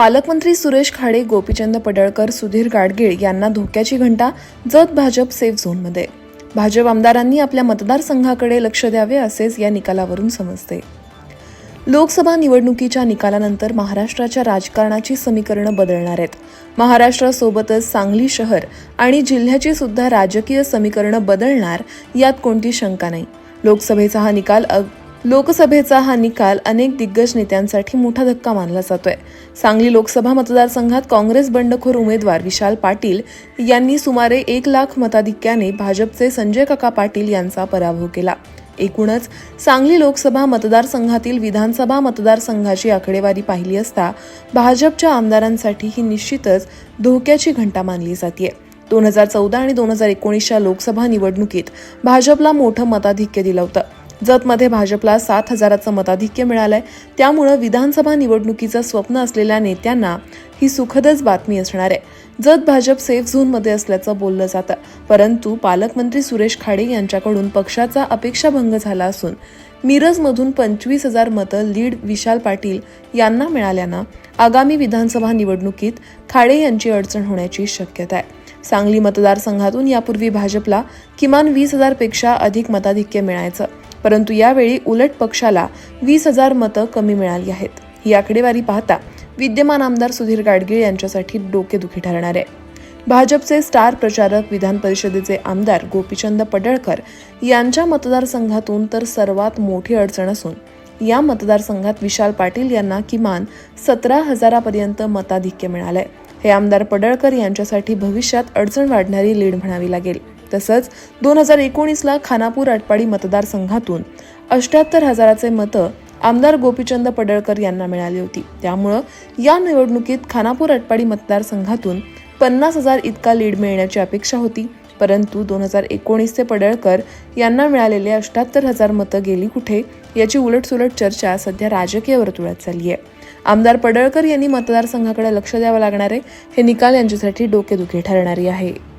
पालकमंत्री सुरेश खाडे गोपीचंद पडळकर सुधीर गाडगीळ यांना धोक्याची घंटा जत भाजप सेफ झोनमध्ये. भाजप आमदारांनी आपल्या मतदारसंघाकडे लक्ष द्यावे असेच या निकालावरून समजते. लोकसभा निवडणुकीच्या निकालानंतर महाराष्ट्राच्या राजकारणाची समीकरणं बदलणार आहेत. महाराष्ट्रासोबतच सांगली शहर आणि जिल्ह्याची सुद्धा राजकीय समीकरणं बदलणार यात कोणती शंका नाही. लोकसभेचा हा निकाल लोकसभेचा हा निकाल अनेक दिग्गज नेत्यांसाठी मोठा धक्का मानला जातोय. सांगली लोकसभा मतदारसंघात काँग्रेस बंडखोर उमेदवार विशाल पाटील यांनी सुमारे एक लाख मताधिक्याने भाजपचे संजय काका पाटील यांचा पराभव केला. एकूणच सांगली लोकसभा मतदारसंघातील विधानसभा मतदारसंघाची आकडेवारी पाहिली असता भाजपच्या आमदारांसाठी ही निश्चितच धोक्याची घंटा मानली जाते दोन हजार चौदा आणि दोन हजार एकोणीसच्या लोकसभा निवडणुकीत भाजपला मोठं मताधिक्य दिलं होतं. जतमध्ये भाजपला सात हजाराचं मताधिक्य मिळालंय. त्यामुळं विधानसभा निवडणुकीचं स्वप्न असलेल्या नेत्यांना ही सुखदच बातमी असणार आहे. जत भाजप सेफ झोनमध्ये असल्याचं बोललं जातं. परंतु पालकमंत्री सुरेश खाडे यांच्याकडून पक्षाचा अपेक्षाभंग झाला असून मिरजमधून पंचवीस हजार मतं लीड विशाल पाटील यांना मिळाल्यानं आगामी विधानसभा निवडणुकीत खाडे यांची अडचण होण्याची शक्यता आहे. सांगली मतदारसंघातून यापूर्वी भाजपला किमान वीस हजारपेक्षा अधिक मताधिक्य मिळायचं. परंतु यावेळी उलट पक्षाला वीस हजार मतं कमी मिळाली आहेत. ही आकडेवारी पाहता विद्यमान आमदार सुधीर गाडगीळ यांच्यासाठी डोकेदुखी ठरणार आहे. भाजपचे स्टार प्रचारक विधान परिषदेचे आमदार गोपीचंद पडळकर यांच्या मतदारसंघातून तर सर्वात मोठी अडचण असून या मतदारसंघात विशाल पाटील यांना किमान सतरा हजारापर्यंत मताधिक्य मिळालंय. हे आमदार पडळकर यांच्यासाठी भविष्यात अडचण वाढणारी लीड म्हणावी लागेल. तसंच दोन हजार एकोणीसला खानापूर आटपाडी मतदारसंघातून अष्ट्याहत्तर हजाराचे मतं आमदार गोपीचंद पडळकर यांना मिळाली होती. त्यामुळं या निवडणुकीत खानापूर आटपाडी मतदारसंघातून पन्नास हजार इतका लीड मिळण्याची अपेक्षा होती. परंतु दोन हजार एकोणीसचे पडळकर यांना मिळालेले अष्ट्याहत्तर हजार मतं गेली कुठे याची उलटसुलट चर्चा सध्या राजकीय वर्तुळात चालली आहे. आमदार पडळकर यांनी मतदारसंघाकडे लक्ष द्यावं लागणार आहे. हे निकाल यांच्यासाठी डोकेदुखी ठरणारी आहे.